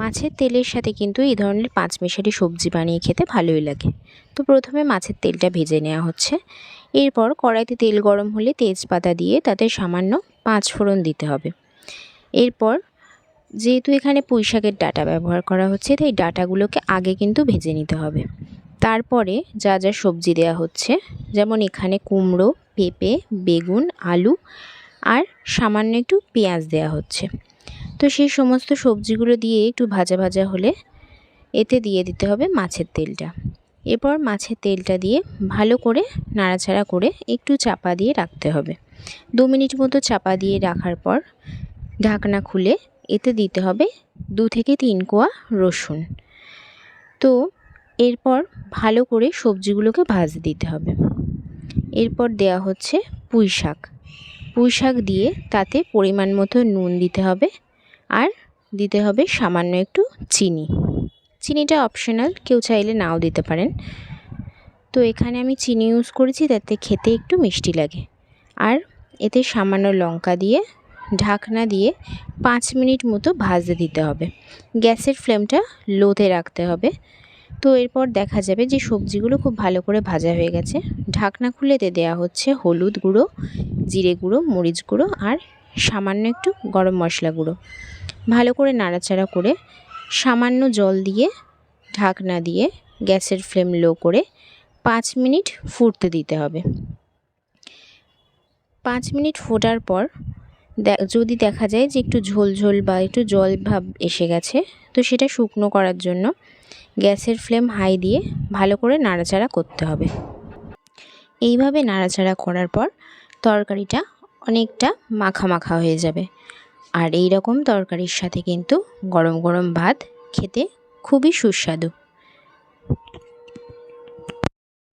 মাছের তেলের সাথে কিন্তু এই ধরনের পাঁচমিশালি সবজি বানিয়ে খেতে ভালোই লাগে। তো প্রথমে মাছের তেলটা ভেজে নেওয়া হচ্ছে। এরপর কড়াইতে তেল গরম হলে তেজপাতা দিয়ে তাতে সামান্য পাঁচ ফোড়ন দিতে হবে। এরপর যেহেতু এখানে পুঁই শাকের ডাঁটা ব্যবহার করা হচ্ছে, তাই ডাটাগুলোকে আগে কিন্তু ভেজে নিতে হবে। তারপরে যা যা সবজি দেওয়া হচ্ছে, যেমন এখানে কুমড়ো, পেঁপে, বেগুন, আলু আর সামান্য একটু পেঁয়াজ দেওয়া হচ্ছে। তো সেই সমস্ত সবজিগুলো দিয়ে একটু ভাজা ভাজা হলে এতে দিয়ে দিতে হবে মাছের তেলটা। এরপর মাছের তেলটা দিয়ে ভালো করে নাড়াচাড়া করে একটু চাপা দিয়ে রাখতে হবে। দু মিনিট মতো চাপা দিয়ে রাখার পর ঢাকনা খুলে এতে দিতে হবে দু থেকে তিন কোয়া রসুন। তো এরপর ভালো করে সবজিগুলোকে ভাজতে দিতে হবে। এরপর দেয়া হচ্ছে পুঁই শাক পুঁই শাক দিয়ে তাতে পরিমাণ মতো নুন দিতে হবে। আর দিতে হবে সামান্য একটু চিনি। চিনিটা অপশনাল কেউ চাইলে নাও দিতে পারেন। তো এখানে আমি চিনি ইউজ করেছি, তাতে খেতে একটু মিষ্টি লাগে। আর এতে সামান্য লঙ্কা দিয়ে, ঢাকনা দিয়ে পাঁচ মিনিট মতো ভাজতে দিতে হবে। গ্যাসের ফ্লেমটা লোতে রাখতে হবে। তো এরপর দেখা যাবে যে সবজিগুলো খুব ভালো করে ভাজা হয়ে গেছে। ঢাকনা খুলেতে দেওয়া হচ্ছে হলুদ গুঁড়ো, জিরে গুঁড়ো, মরিচ গুঁড়ো আর সামান্য একটু গরম মশলা গুঁড়ো। ভালো করে নাড়াচাড়া করে সামান্য জল দিয়ে, ঢাকনা দিয়ে গ্যাসের ফ্লেম লো করে পাঁচ মিনিট ফুটতে দিতে হবে। পাঁচ মিনিট ফোটার পর যদি দেখা যায় যে একটু ঝোল ঝোল বা একটু জল ভাব এসে গেছে, তো সেটা শুকনো করার জন্য গ্যাসের ফ্লেম হাই দিয়ে ভালো করে নাড়াচাড়া করতে হবে। এইভাবে নাড়াচাড়া করার পর তরকারিটা অনেকটা মাখা মাখা হয়ে যাবে। আর এই রকম তরকারির সাথে কিন্তু গরম গরম ভাত খেতে খুবই সুস্বাদু।